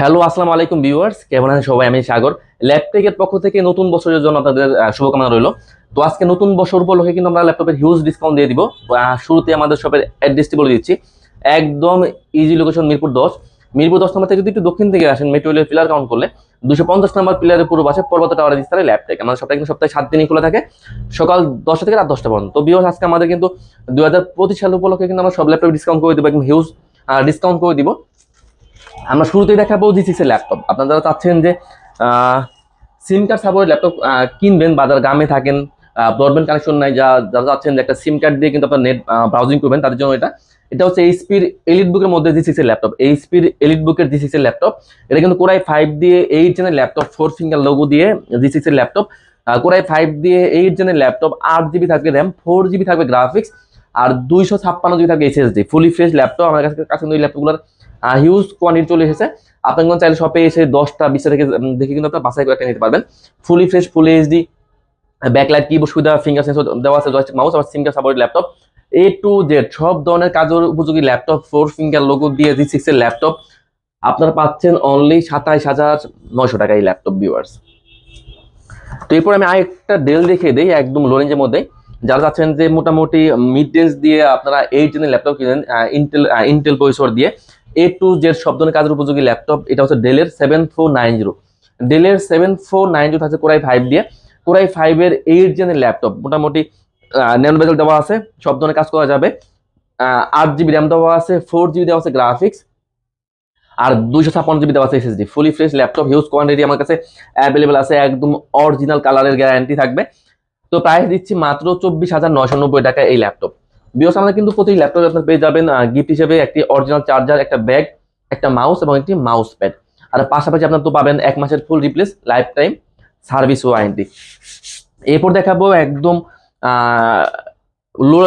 Hello আসসালামু আলাইকুম viewers কেমন আছেন সবাই? আমি সাগর। ল্যাপটেকের পক্ষ থেকে নতুন বছরের জন্য আপনাদের শুভকামনা রইল। তো আজকে নতুন বছর উপলক্ষে কিন্তু আমরা ল্যাপটপের হিউজ ডিসকাউন্ট দিয়ে দিব। শুরুতে আমাদের শপের অ্যাড্রেসটি বলে দিচ্ছি। একদম ইজি লোকেশন মিরপুর দশ। মিরপুর দশ নম্বর থেকে যদি একটু দক্ষিণ থেকে আসেন মেট্রো রেলের পিলার কাউন্ট করলে দুশো পঞ্চাশ নম্বর পিলারের পূর্ব পাশে পর্বত টাওয়ারের বিস্তারে ল্যাপটেক আমাদের সপ্তাহে কিন্তু সপ্তাহে সাত দিনই খোলা থাকে। সকাল দশটা থেকে রাত দশটা পর্যন্ত। তো বিয়স আজকে আমাদের কিন্তু দুই হাজার পঁচিশ সাল উপলক্ষে কিন্তু আমরা সব ল্যাপটপ ডিসকাউন্ট করে দিব, একদম হিউজ ডিসকাউন্ট করে দিব। আমরা শুরুতেই দেখাবো জি সিক্স এর ল্যাপটপ আপনারা চাচ্ছেন যে সিম কার্ড সাপোর্ট ল্যাপটপ কিনবেন, বাজার গ্রামে থাকেন ব্রডব্যান্ড কানেকশন নাই, যা, যারা চাচ্ছেন যে একটা সিম কার্ড দিয়ে কিন্তু আপনার নেট ব্রাউজিং করবেন, তাদের জন্য এটা। এটা হচ্ছে এইচপির এলিট বুকের মধ্যে জি সিক্স এর ল্যাপটপ এইচপির এলিট বুকের জি সিক্স এর ল্যাপটপ এটা কিন্তু কোরাই ফাইভ দিয়ে এইট জেনের ল্যাপটপ ফোর ফিঙ্গার লোগো দিয়ে জি সিক্স এর ল্যাপটপ কোরাই ফাইভ দিয়ে এইট জেনের ল্যাপটপ আট জিবি থাকবে র্যাম ফোর জিবি থাকবে গ্রাফিক্স আর দুইশো ছাপ্পান্ন জিবি থাকবে এসএসডি ফুলি ফ্রেশ ল্যাপটপ আমার কাছে কাছে এই ল্যাপটপগুলোর হিউজ কোয়ান্টিটি চলে এসেছে। আপনার চাইলে শপে এসে দশটা, বিশটা থেকে দেখে কিন্তু আপনার বাসায় করে একটা নিতে পারবেন। Fully fresh full HD backlight keyboard সুবিধা ফিঙ্গার সেন্সর দেওয়া আছে জয়স্টিক মাউস আবার singer support laptop A to Z সব ধরনের কাজের উপযোগী ল্যাপটপ ফোর ফিঙ্গার লোগো দিয়ে জি সিক্স এর ল্যাপটপ আপনারা পাচ্ছেন অনলি সাতাইশ হাজার নয়শো টাকা এই ল্যাপটপ ভিউয়ার্স তো এরপর আমি আরেকটা ডেল দেখিয়ে দিই, একদম লো রেঞ্জের মধ্যে। যারা চাচ্ছেন যে মোটামুটি মিড রেঞ্জ দিয়ে আপনারা এইট জেনের ল্যাপটপ কিনেন ইন্টেল ইন্টেল পরিসর দিয়ে এ টু জেড সব ধরনের কাজের উপযোগী ল্যাপটপ এটা হচ্ছে ডেলের সেভেন ফোর নাইন জিরো ডেলের সেভেন ফোর নাইন জিরো থাকছে কোরাই ফাইভ দিয়ে। কোরাই ফাইভের এইট জেনের ল্যাপটপ মোটামুটি ন্যানো দেওয়া আছে, সব ধরনের কাজ করা যাবে। আট জিবি র্যাম দেওয়া আছে ফোর জিবি দেওয়া আছে গ্রাফিক্স আর দুইশো ছাপ্পান্ন জিবি দেওয়া আছে SSD fully fresh laptop huge quantity আমার কাছে অ্যাভেলেবেল আছে, একদম অরিজিনাল কালারের গ্যারান্টি থাকবে। তো প্রাইস দিচ্ছি মাত্র চব্বিশ হাজার নশো নব্বই টাকা এই ল্যাপটপ বিকজ আমাদের কিন্তু প্রতি ল্যাপটপে আপনার পেয়ে যাবেন গিফট হিসেবে একটি অরিজিনাল চার্জার একটা ব্যাগ একটা মাউস এবং একটি মাউস প্যাড আর পাশাপাশি আপনার তো পাবেন এক মাসের full replace life time service warranty এরপর দেখাবো একদম লো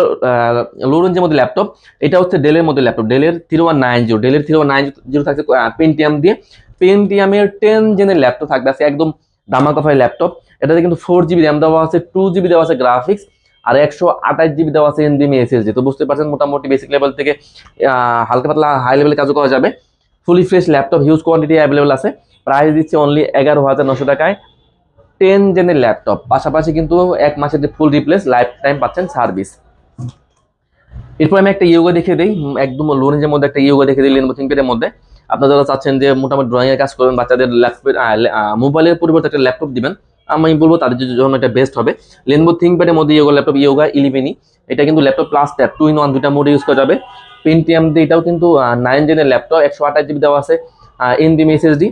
লো রেঞ্জের মধ্যে ল্যাপটপ এটা হচ্ছে ডেলের মধ্যে ল্যাপটপ ডেলের থ্রি ওয়ান নাইন জিরো ডেলের থ্রি ওয়ান নাইন জিরো থাকছে পেন্টিয়াম দিয়ে। পেন্টিয়ামের টেন জেনের ল্যাপটপ থাকবে, আছে একদম দামাকাফাই ল্যাপটপ এটাতে কিন্তু ফোর জিবি র্যাম দেওয়া আছে টু জিবি দেওয়া আছে গ্রাফিক্স আর একশো আঠাশ জিবি দেওয়া আছে এনবিএম এসএসডি তো বুঝতে পারছেন মোটামুটি বেসিক লেভেল থেকে হালকা পাতলা হাই লেভেলে কাজও করা যাবে। Fully fresh laptop huge quantity available আছে। প্রাইস দিচ্ছে অনলি এগারো হাজার নশো টাকায়। টেন জেনের ল্যাপটপ পাশাপাশি কিন্তু এক মাসের ফুল রিপ্লেস লাইফ টাইম পাচ্ছেন সার্ভিস এরপর আমি একটা ইয়োগা দেখে দিই। একদম লো রেঞ্জের মধ্যে একটা ইয়োগা দেখে দিই লেনবো থিঙ্কের মধ্যে। আপনারা যারা চাচ্ছেন যে মোটামুটি ড্রয়িং এর কাজ করবেন, বাচ্চাদের ল্যাপটপের মোবাইলের পরিবর্তে একটা ল্যাপটপ দিবেন আমি বলব তাদের জন্য এটা বেস্ট হবে। লেনবো থিঙ্কপ্যাডের মধ্যে ইয়োগা ল্যাপটপ ইয়োগা ইলেভেনই এটা কিন্তু laptop plus tab two in one দুটা মোডে ইউজ করা যাবে। পেন্টিএম এটাও কিন্তু নাইন জেনের ল্যাপটপ একশো আঠাশ জিবি দেওয়া আছে। এনবিএম এসএসডি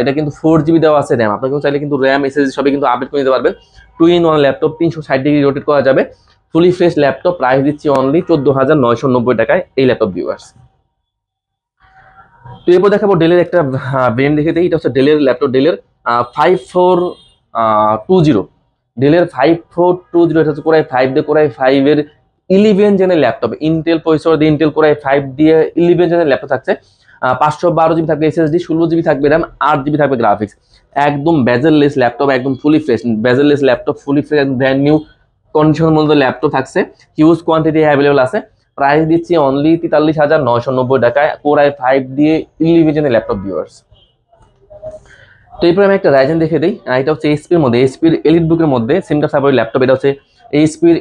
এটা কিন্তু ফোর জিবি দেওয়া আছে র্যাম আপনার কিন্তু চাইলে কিন্তু র্যাম এসএসডি সবই কিন্তু আপডেট করে নিতে পারবেন। টু ইন ওয়ান ল্যাপটপ তিনশো ষাট ডিগ্রি রোটেট করা যাবে। ফুলি ফ্রেশ ল্যাপটপ প্রাইস দিচ্ছি অনলি চোদ্দ হাজার নয়শো নব্বই টাকায় এই ল্যাপটপ ভিউয়ার্স তো এরপর দেখাবো ডেলের একটা ব্রেন্ড দেখে দিই। এটা হচ্ছে ডেলের ল্যাপটপ ডেলের ফাইভ ফোর টু জিরো ডেলের ফাইভ ফোর টু জিরো এটা হচ্ছে কোরাই ফাইভ দিয়ে কোরাই ফাইভের ইলেভেন জেনের ল্যাপটপ ইন্টেল পয়সা দিয়ে ইন্টেল কোরাই ফাইভ দিয়ে ইলেভেন জেনের ল্যাপটপ থাকছে। পাঁচশো বারো জিবি থাকবে এসএসডি ষোলো জিবি থাকবে র্যাম আট জিবি থাকবে গ্রাফিক্স একদম বেজেললেস ল্যাপটপ একদম fully fresh bezelless laptop fully fresh brand new condition মধ্যে ল্যাপটপ থাকছে। হিউজ কোয়ান্টিটি অ্যাভেলেবল আছে। প্রাইস দিচ্ছি অনলি তেতাল্লিশ হাজার নয়শো নব্বই টাকায় কোর আই ফাইভ দিয়ে ইলেভেনের ল্যাপটপ ভিউয়ার্স তো এরপর আমি একটা রাইজেন দেখে দিই এটা হচ্ছে এইচপির মধ্যে এইচপির এলিট বুকের মধ্যে সিমটা সাপোর্ট ল্যাপটপ এটা হচ্ছে এইচপির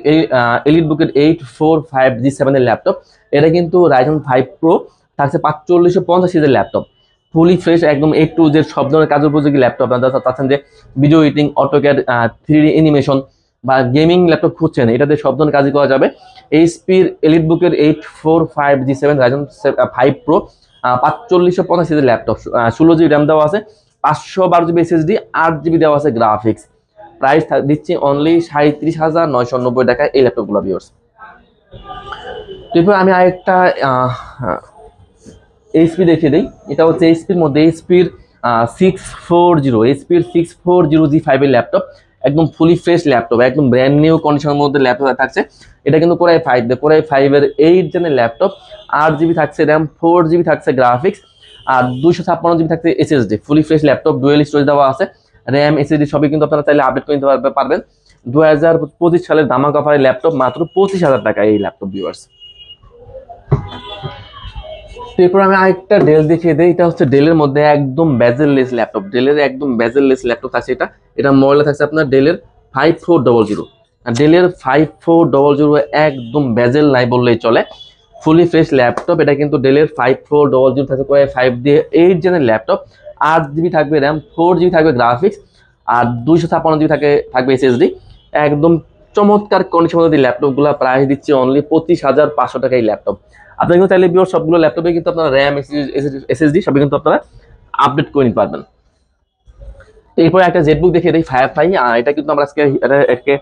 এলিট বুকের এইট ফোর ফাইভ জি সেভেনের ল্যাপটপ এটা কিন্তু রাইজেন ফাইভ প্রো থাকছে পাঁচচল্লিশশো পঞ্চাশ সিজের ল্যাপটপ ফুলি ফ্রেশ একদম এইট টু যে সব ধরনের কাজের উপযোগী ল্যাপটপ আপনারা চাচ্ছেন যে video editing AutoCAD three D animation বা গেমিং ল্যাপটপ খুঁজছেন, এটাতে সব ধরনের কাজই করা যাবে। এইচপির এলিট বুকের eight four five G seven Ryzen five Pro পাঁচচল্লিশশো পঞ্চাশ সিজের ল্যাপটপ ষোলো জিবি র্যাম দেওয়া আছে পাঁচশো বারো জিবি এসএসডি আট জিবি দেওয়া আছে গ্রাফিক্স প্রাইস দিচ্ছি অনলি সাঁত্রিশ হাজার নয়শো নব্বই টাকায় এই ল্যাপটপগুলো ভিওর্স এরপর আমি আরেকটা এইচপি দেখিয়ে দিই। এটা হচ্ছে এইচপির মধ্যে এইচপির সিক্স ফোর জিরো এইচপির সিক্স ফোর জিরো জি ফাইভের ল্যাপটপ একদম ফুলি ফ্রেশ ল্যাপটপ একদম ব্র্যান্ড নিউ কন্ডিশনের মধ্যে ল্যাপটপ থাকছে। এটা কিন্তু core i five core i ফাইভের এইট জেনের ল্যাপটপ আট জিবি থাকছে র্যাম ফোর জিবি থাকছে গ্রাফিক্স আর দুশো ছাপ্পান্ন জিবি থাকছে SSD fully fresh laptop dual storage দেওয়া আছে। র্যাম এসএসডি সবই কিন্তু আপনারা চাইলে আপডেট করে নিতে পারবে- পারবেন। দু হাজার পঁচিশ সালের দামা কভারের ল্যাপটপ মাত্র পঁচিশ হাজার টাকা এই ল্যাপটপ ভিউয়ার্স এরপর আমি আরেকটা ডেল দেখিয়ে দিই। এটা হচ্ছে ডেলের মধ্যে একদম বেজেললেস ল্যাপটপ ডেলের একদম বেজেললেস ল্যাপটপ আছে এটা। এটা মডেল থাকছে আপনার ডেলের ফাইভ ফোর ডবল জিরো ডেলের ফাইভ ফোর ডবল জিরো একদম ব্যাজেল নাই বললেই চলে। ফুলি ফ্রেশ ল্যাপটপ এটা কিন্তু ডেলের ফাইভ ফোর ডবল জিরো থাকবে ফাইভ দিয়ে এইট জেনের ল্যাপটপ আট জিবি থাকবে র্যাম ফোর জিবি থাকবে গ্রাফিক্স আর দুইশো ছাপ্পান্ন জিবি থাকে, থাকবে এসএসডি একদম চমৎকার কন্ডিশন মধ্যে ল্যাপটপগুলো প্রাইস দিচ্ছে অনলি পঁচিশ হাজার পাঁচশো টাকা এই ল্যাপটপ আপনারা কিন্তু চাইলে বিওর সবগুলো ল্যাপটপে কিন্তু আপনারা র্যাম এসএসডি সবই কিন্তু আপনারা আপডেট করে নিতে পারবেন। এরপরে একটা জেটবুক দেখে দিই ফায়ার ফ্লাই এটা কিন্তু আমরা আজকে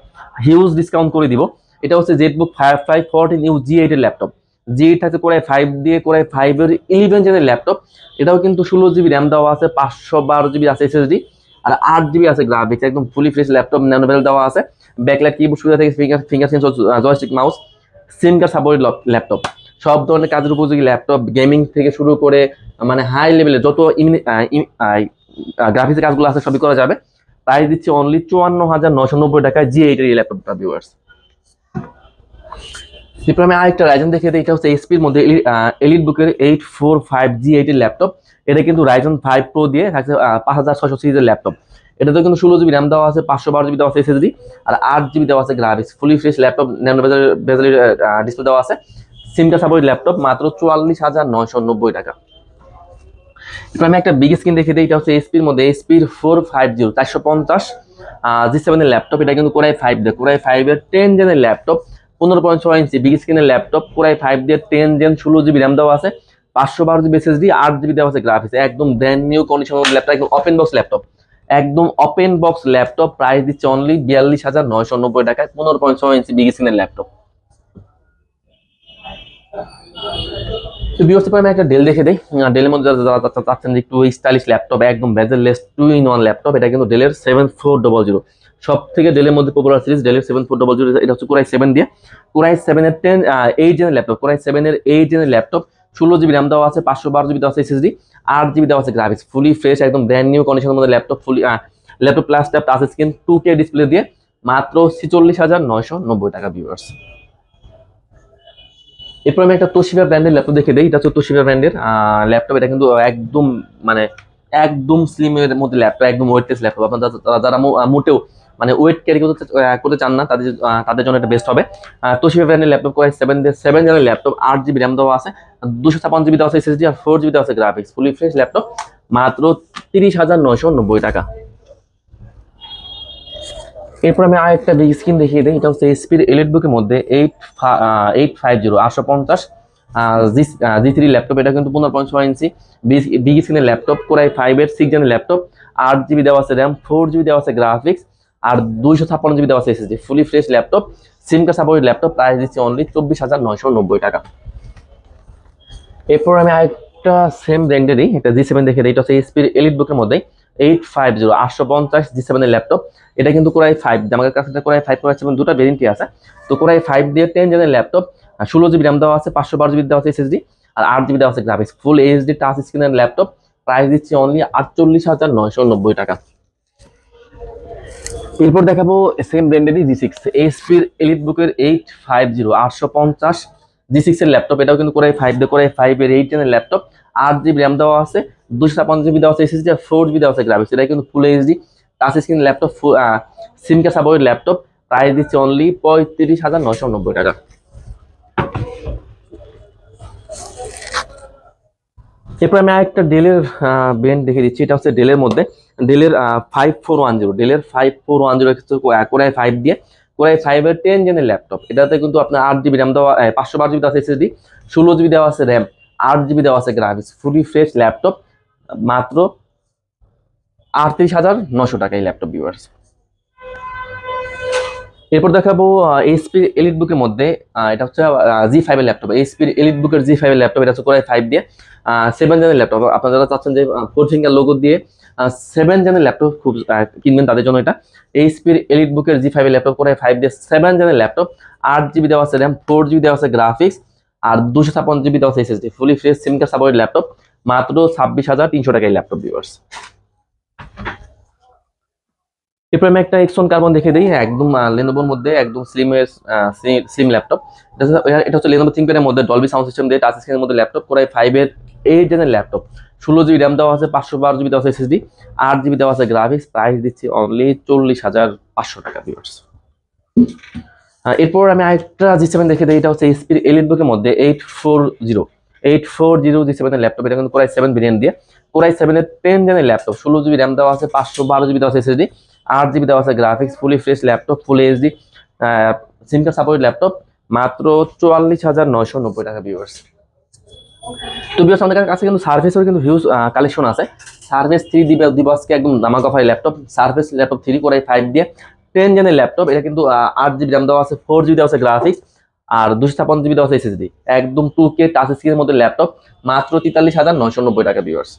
হিউজ ডিসকাউন্ট করে দিব। এটা হচ্ছে Jetbook fire fly fourteen U G এইটের ল্যাপটপ জি আছে কোরাই ফাইভ দিয়ে কোরাই ফাইভের ইলেভেন জেনের ল্যাপটপ এটাও কিন্তু ষোলো জিবি র্যাম দেওয়া আছে, পাঁচশো বারো জিবি আছে এসএসডি আর আট জিবি আছে গ্রাফিক্স একদম ফুলি ফ্রেশ ল্যাপটপ ন্যানোভেল দেওয়া আছে। ব্যাকলাইট কিবোর্ড সুবিধা থেকে finger finger sensor joystick mouse SIM card support laptop সব ধরনের কাজের উপযোগী ল্যাপটপ গেমিং থেকে শুরু করে মানে হাই লেভেলে যত গ্রাফিক্সের কাজগুলো আছে, সবই করা যাবে। প্রাইস দিচ্ছে অনলি চুয়ান্ন হাজার নশো নব্বই টাকায় জি এইটের এই ল্যাপটপটা ভিউয়ার্স এরপর আমি আরেকটা রাইজন দেখে দিই, এটা হচ্ছে এসপির মধ্যে এলিট বুকের এইট ফোর ফাইভ জি এইটের ল্যাপটপ এটা কিন্তু রাইজন ফাইভ প্রো দিয়ে থাকছে পাঁচ হাজার ছশো সিরিজের ল্যাপটপ এটাতে কিন্তু ষোলো জিবি র্যাম দেওয়া আছে, পাঁচশো বারো জিবি দেওয়া আছে এসএসডি আর আট জিবি দেওয়া আছে graphics fully fresh laptop nano display দেওয়া আছে। সিমটা সাপোর্ট ল্যাপটপ মাত্র চুয়াল্লিশ হাজার নয়শো নব্বই টাকা। এবার আমি একটা বিগ স্ক্রিন দেখে দিই, এটা হচ্ছে এসপির মধ্যে এসপির ফোর ফাইভ জিরো চারশো পঞ্চাশ জি সেভেনের ল্যাপটপ এটা কিন্তু কোরাই ফাইভ দিয়ে কোরাই ফাইভের টেন জেনের ল্যাপটপ পনেরো পয়েন্ট ছয় ইঞ্চি বিগ স্ক্রিনের ল্যাপটপ পুরাই ফাইভ দিয়ে টেন জেন ষোলো জিবি র্যাম দেওয়া আছে, পাঁচশো বারো জিবি এসএসডি আট জিবি দেওয়া আছে গ্রাফিক্স একদম ব্র্যান্ড নিউ কন্ডিশন ল্যাপটপ একদম ওপেন বক্স ল্যাপটপ একদম ওপেন বক্স ল্যাপটপ প্রাইস দিচ্ছে অনলি বিয়াল্লিশ হাজার নয়শো নব্বই টাকায়, পনেরো পয়েন্ট ছয় ইঞ্চি বিগ স্ক্রিনের ল্যাপটপ তো বিওর্স আমি একটা ডেল দেখে দিই। ডেলের মধ্যে যারা চাচ্ছেন যে একটু স্টাইলিশ ল্যাপটপ একদম bezelless two in one laptop এটা কিন্তু ডেলের সেভেন ফোর ডবল জিরো সব থেকে ডেলের মধ্যে পপুলার সিরিজ ডেলের সেভেন ফোর ডবল জিরো এটা হচ্ছে কোরাই সেভেন দিয়ে। কোরাই সেভেনের টেন এইট জেনের ল্যাপটপ কোরাই সেভেনের এইট জেনের ল্যাপটপ ষোলো জিবি র্যাম দেওয়া আছে, পাঁচশো বারো জিবি দেওয়া আছে এসএসডি আট জিবি দেওয়া আছে গ্রাফিক্স ফুলি ফ্রেশ একদম ব্র্যান্ড নিউ কন্ডিশনের মধ্যে laptop fully laptop plus tap touch screen two K display দিয়ে, মাত্র ছিচল্লিশ হাজার নয়শো নব্বই টাকা ভিউয়ার্স এরপর আমি একটা তোশিবা ব্র্যান্ডের ল্যাপটপ দেখে দিই। এটা হচ্ছে তোশিবা ব্র্যান্ডের। ল্যাপটপ এটা কিন্তু একদম মানে একদম স্লিমের মধ্যে ল্যাপটপ, একদম ওয়েটলেস ল্যাপটপ। আপনারা যারা- মোটেও মানে ওয়েট ক্যারি করতে চান না, তাদের তাদের জন্য এটা বেস্ট হবে। তোশিবা ব্র্যান্ডের ল্যাপটপ করে সেভেন সেভেন জেনের ল্যাপটপ, আট জিবি র্যাম দেওয়া আছে দুশো ছাপান্ন জিবি দেওয়া আছে এসএসডি আর ফোর জিবি দেওয়া আছে গ্রাফিক্স ফুলি ফ্রেশ ল্যাপটপ। মাত্র তিরিশ হাজার নয়শো নব্বই টাকা। এরপর আমি আরেকটা বিগ স্ক্রিন দেখিয়ে দিই, এটা হচ্ছে এসপির এলিট বুকের মধ্যে এইট এইট ফাইভ জিরো আটশো পঞ্চাশ জি জি থ্রি ল্যাপটপ এটা কিন্তু পনেরো পয়েন্ট ছয় ইঞ্চি বিগ স্ক্রিনের ল্যাপটপ কোরাই ফাইভের সিক্স জেনের ল্যাপটপ আট জিবি দেওয়া আছে র্যাম ফোর জিবি দেওয়া আছে গ্রাফিক্স আর দুইশো ছাপ্পান্ন জিবি দেওয়া আছে SSD fully fresh laptop SIM card support laptop price দিচ্ছে অনলি চব্বিশ হাজার নয়শো নব্বই টাকা। এরপর আমি আরেকটা সেম ব্র্যান্ডেরই একটা জি সেভেন দেখে দিই, এটা হচ্ছে এসপির এলিট বুকের মধ্যে। এইট ফাইভ জিরো আটশো পঞ্চাশ জি সেভেনের ল্যাপটপ এটা কিন্তু কোরাই ফাইভ আমাদের কাছে কোরাই ফাইভ কোরাই সেভেন দুটো ভেরিয়েন্টই আছে। তো কোরাই ফাইভ দিয়ে টেন জেনের ল্যাপটপ ষোলো জিবি র্যাম দেওয়া আছে, পাঁচশো বারো জিবি দেওয়া আছে এসএসডি আর আট জিবি দেওয়া আছে গ্রাফিক্স ফুল এইচডি টাচ স্ক্রিনের ল্যাপটপ প্রাইস দিচ্ছে অনলি আটচল্লিশ হাজার নয়শো নব্বই টাকা। এরপর দেখাবো সেম ব্র্যান্ডেরই জি সিক্স এইচপির এলিট বুকের এইট ফাইভ জিরো আটশো পঞ্চাশ জি সিক্স এর ল্যাপটপ এটাও কিন্তু কোরাই ফাইভ দিয়ে কোরাই ফাইভ এর এইট জেনের ল্যাপটপ আট জিবি র্যাম দেওয়া আছে, দুশো ছাপ্পান্ন জিবি দেওয়া আছে এসএসডি আর ফোর জিবি দেওয়া আছে গ্রাফিক্স এটা কিন্তু full HD touch screen laptop SIM কা সাপোর্ট ল্যাপটপ প্রাইস দিচ্ছে অনলি পঁয়ত্রিশ হাজার নশো নব্বই টাকা। এরপর আমি আরেকটা ডেলের ব্র্যান্ড দেখে দিচ্ছি, এটা হচ্ছে ডেলের মধ্যে ডেলের ফাইভ ফোর ওয়ান জিরো ডেলের five four one zero core i five দিয়ে কোরাই ফাইভের টেন জেনের ল্যাপটপ এটাতে কিন্তু আপনার আট জিবি র্যাম দেওয়া পাঁচশো বারো জিবি আছে এসএসডি ষোলো জিবি দেওয়া আছে র্যাম আট জিবি দেওয়া আছে গ্রাফিক্স ফুলি ফ্রেশ ল্যাপটপ মাত্র আটত্রিশ হাজার নশো টাকা এই ল্যাপটপ ভিউয়ার্স এরপর দেখাবো এইচপি এলিট বুকের মধ্যে এটা হচ্ছে জি ফাইভের ল্যাপটপ। এইচপির এলিট বুকের জি ফাইভের ল্যাপটপ, এটা হচ্ছে ফাইভ দিয়ে সেভেন জেনের ল্যাপটপ। আপনারা যারা চাচ্ছেন যে ফোর ফিঙ্গার লোগো দিয়ে সেভেন জেনের ল্যাপটপ খুব কিনবেন তাদের জন্য এটা। এইচপির এলিট বুকের জি ফাইভের ল্যাপটপ কোরাই ফাইভ দিয়ে সেভেন জেনের ল্যাপটপ, আট জিবি দেওয়া আছে র্যাম ফোর জিবি দেওয়া আছে গ্রাফিক্স আর দুশো ছাপ্পান্ন জিবি দেওয়া আছে SSD fully fresh SIM card support laptop, মাত্র ছাব্বিশ হাজার তিনশো টাকা এই ল্যাপটপ ভিউয়ার্স এরপর আমি একটা এক্সন কার্বন দেখে দিই একদম লেনোভোর মধ্যে একদম স্লিমের স্লিম ল্যাপটপ এটা হচ্ছে লেনোভো থিঙ্কপ্যাডের মধ্যে ডলবি সাউন্ড সিস্টেম দিয়ে টাচ স্ক্রিনের মধ্যে ল্যাপটপ কোরাই ফাইভের এইট জেনের ল্যাপটপ ষোলো জিবি র্যাম দেওয়া আছে, পাঁচশো বারো জিবি দেওয়া আছে এসএসডি আট জিবি দেওয়া আছে গ্রাফিক্স প্রাইস দিচ্ছি অনলি চল্লিশ হাজার পাঁচশো টাকা ভিউয়ার্স এরপর আমি আরেকটা জি সেভেন দেখে দিই, এটা হচ্ছে এসপির এলিট বুকের মধ্যে eight four zero eight four zero G সেভেনের ল্যাপটপ এটা কিন্তু কোরাই সেভেন ভেরিয়েন্ট দিয়ে। কোরাই সেভেনের টেন জেনের ল্যাপটপ ষোলো জিবি র্যাম দেওয়া আছে, পাঁচশো বারো জিবি দেওয়া আছে এসএসডি আট জিবি দেওয়া আছে graphics fully fresh laptop full HD SIM support laptop মাত্র চুয়াল্লিশ হাজার নয়শো নব্বই টাকা ভিউয়ার্স তো ভিউয়ার্স আমাদের কাছে কিন্তু সার্ভিসের কিন্তু হিউজ কালেকশন আছে। সার্ভিস থ্রি দিবে দিবসকে একদম দামাক offer laptop service laptop three করে ফাইভ দিয়ে টেন জেনের ল্যাপটপ এটা কিন্তু আট জিবি র্যাম দেওয়া আছে ফোর জিবি দেওয়া আছে গ্রাফিক্স আর দুশো ছাপ্পান্ন জিবি দেওয়া আছে এসএসডি একদম টু কে টাচ স্ক্রিনের মধ্যে ল্যাপটপ মাত্র তেতাল্লিশ হাজার নয়শো নব্বই টাকা ভিউয়ার্স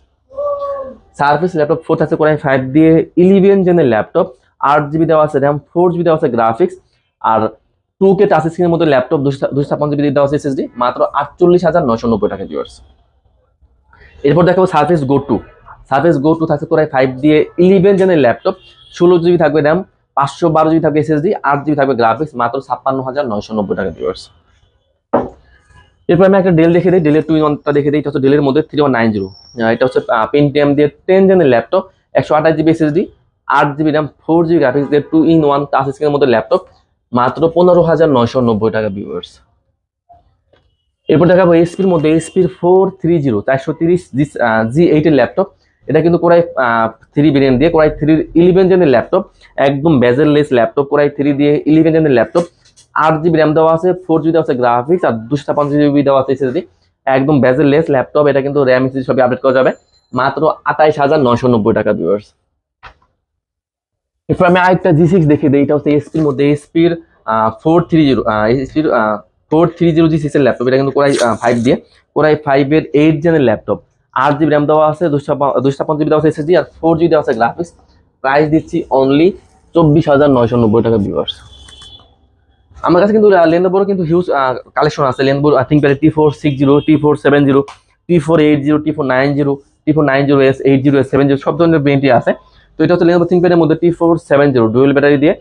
সার্ভিস ল্যাপটপ ফোর থাকছে করে ফাইভ দিয়ে ইলেভেন জেনের ল্যাপটপ আট জিবি দেওয়া আছে র্যাম ফোর জিবি দেওয়া আছে গ্রাফিক্স আর টু কে টাচ স্ক্রিনের মধ্যে ল্যাপটপ দুশো ছাপ্পান্ন জিবি দেওয়া আছে এসএসডি মাত্র আটচল্লিশ হাজার নয়শো নব্বই টাকা ভিউয়ার্স এরপর দেখাবো Surface Go two Surface Go two থাকছে তোরাই ফাইভ দিয়ে ইলেভেন জেনের ল্যাপটপ ষোলো জিবি থাকবে র্যাম পাঁচশো বারো জিবি থাকবে এসএসডি আট জিবি থাকবে গ্রাফিক্স মাত্র ছাপ্পান্ন হাজার নয়শো নব্বই টাকা ভিউয়ার্স এরপর আমি একটা ডেল দেখে দিই। ডেলের টু ওয়ানটা দেখে দিই, এটা হচ্ছে ডেলের মধ্যে থ্রি ওয়ান নাইন জিরো এটা হচ্ছে পেন্টিএম দিয়ে টেন জেনের ল্যাপটপ একশো আঠাশ জিবি এসএসডি আট GB RAM four GB graphics দিয়ে টু ইন ওয়ান টাচ স্ক্রিনের মধ্যে ল্যাপটপ মাত্র পনেরো হাজার নয়শো নব্বই টাকা ভিউয়ার্স এরপর দেখাবো এসপির মধ্যে এসপির ফোর থ্রি জিরো চারশো তিরিশ জি জি এইটের ল্যাপটপ এটা কিন্তু কোরাই থ্রি ভেরিয়েন্ট দিয়ে কোরাই থ্রির ইলেভেন জেনের ল্যাপটপ একদম bezelless laptop core i three দিয়ে ইলেভেন জেনের ল্যাপটপ আট জিবি র্যাম দেওয়া আছে ফোর জিবি দেওয়া আছে গ্রাফিক্স আর দুশো ছাপ্পান্ন জিবি দেওয়া আছে এসএসডি একদম বেজেললেস ল্যাপটপ এটা কিন্তু র্যাম এসএসডি সবই আপডেট করা যাবে। মাত্র আঠাইশ হাজার নয়শো নব্বই টাকা ভিউয়ার্স এরপর আমি আরেকটা জি সিক্স দেখে দিই, এটা হচ্ছে এসপির মধ্যে এসপির ফোর থ্রি জিরো এসপির ফোর থ্রি জিরো জি সিক্সের ল্যাপটপ এটা কিন্তু কোরাই ফাইভ দিয়ে। কোরাই ফাইভের এইট জেনের ল্যাপটপ আট জিবি র্যাম দেওয়া আছে, দুশো দুশো ছাপ্পান্ন জিবি দেওয়া আছে এসএসডি আর ফোর জিবি দেওয়া আছে গ্রাফিক্স প্রাইস দিচ্ছি অনলি চব্বিশ হাজার নয়শো নব্বই টাকা ভিউয়ার্স আমার কাছে কিন্তু লেনবোর কিন্তু হিউজ কালেকশন আছে। লেনবোর ThinkPad T four six zero T four seven zero T four eight zero T four nine zero T four nine zero S eight zero S seven zero সব ধরনের ব্রেনটি আছে। তো এটা হচ্ছে লেনোভো থিঙ্কপ্যাডের মধ্যে T four seven zero dual battery দিয়ে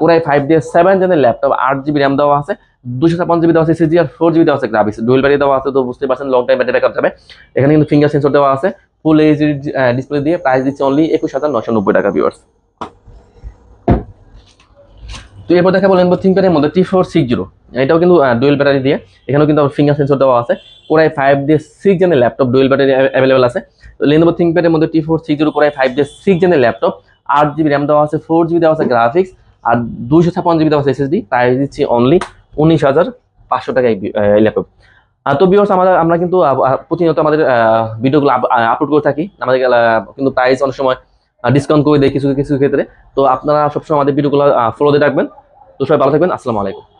core i five দিয়ে সেভেন জেনের ল্যাপটপ আট জিবি র্যাম দেওয়া আছে দুশো ছাপ্পান্ন জিবি দেওয়া আছে সিজি আর ফোর জিবি দেওয়া আছে গ্রাফিক্স ডুয়েল ব্যাটারি দেওয়া আছে, তো বুঝতে পারছেন লং টাইম ব্যাটারি ব্যাকআপ যাবে। এখানে কিন্তু ফিঙ্গার সেন্সর দেওয়া আছে ফুল এইচ ডিসপ্লে দিয়ে প্রাইস দিচ্ছে অনলি একুশ হাজার নশো নব্বই টাকা ভিউয়ার্স তো এরপর দেখা বলেন থিঙ্কপ্যাডের মধ্যে টি ফোর সিক্স জিরো এটাও কিন্তু ডুয়েল ব্যাটারি দিয়ে। এখানেও কিন্তু ফিঙ্গার সেন্সর দেওয়া আছে। কোরাই ফাইভ দিয়ে সিক্স জেনের ল্যাপটপ ডুয়েল ব্যাটারি অ্যাভেলেবল আছে। লেনোভো থিঙ্কপ্যাডের মধ্যে T four six zero core i five দিয়ে সিক্স জেনের ল্যাপটপ আট জিবি র্যাম দেওয়া আছে ফোর জিবি দেওয়া আছে গ্রাফিক্স আর দুইশো ছাপ্পান্ন জিবি দেওয়া আছে এসএসডি প্রাইস দিচ্ছি অনলি উনিশ হাজার পাঁচশো টাকা এই ল্যাপটপ তো বিয়ার্স আমাদের, আমরা কিন্তু প্রতিনিয়ত আমাদের ভিডিওগুলো আপলোড করে থাকি। আমাদের কিন্তু প্রাইস অনেক সময় ডিসকাউন্ট করে দেয় কিছু কিছু ক্ষেত্রে। তো আপনারা সবসময় আমাদের ভিডিওগুলো ফলো দিয়ে রাখবেন। তো সবাই ভালো থাকবেন। আসসালামু আলাইকুম।